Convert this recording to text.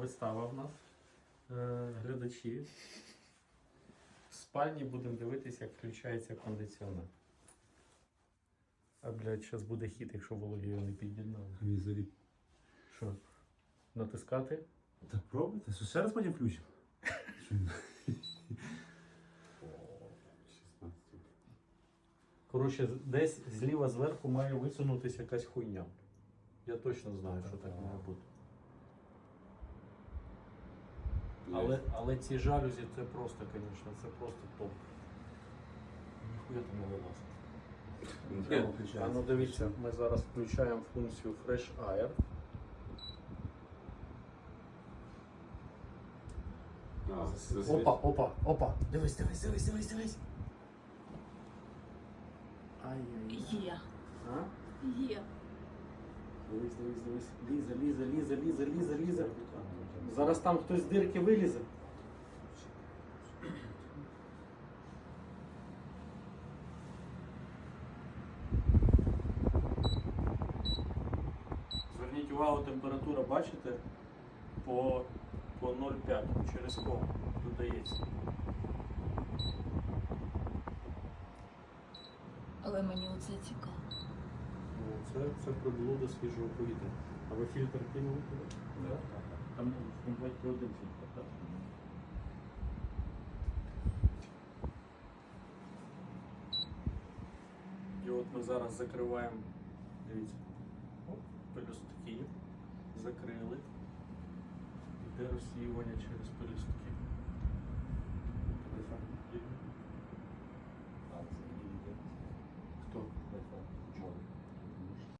вистава в нас. Е, глядачі. В спальні будемо дивитися, як включається кондиціонер. А, блядь, зараз буде хід, якщо його не під'єднав. Візорі. Що? Натискати? Та пробуйте, що ще раз потім включимо. 16. Коротше, десь зліва зверху має висунутися якась хуйня. Я точно знаю, що так має бути. Але, але ці жалюзі це просто, звісно, це просто топ. Ніхуя там не вилазить. А ну дивіться, ми зараз включаємо функцію Fresh Air. Опа, опа, опа. Дивись, дивись, дивись, дивись, дивись. Ай-яй. Є, А? є. Дивись, дивись, дивись. Лізе, лізе, лізе, лізе, лізе. Зараз там хтось з дирки вилізе. Зверніть увагу, температура, бачите, по, по 0,5 через кому додається. Але мені оце цікаво. Ну, це, це приблуда свіжого повітря. А ви фільтр кинули туди? Так, так. Там ну, 21 фільтр, так? І от ми зараз закриваємо, дивіться, пелюстки, закрили. Іде розсіювання через пелюстки.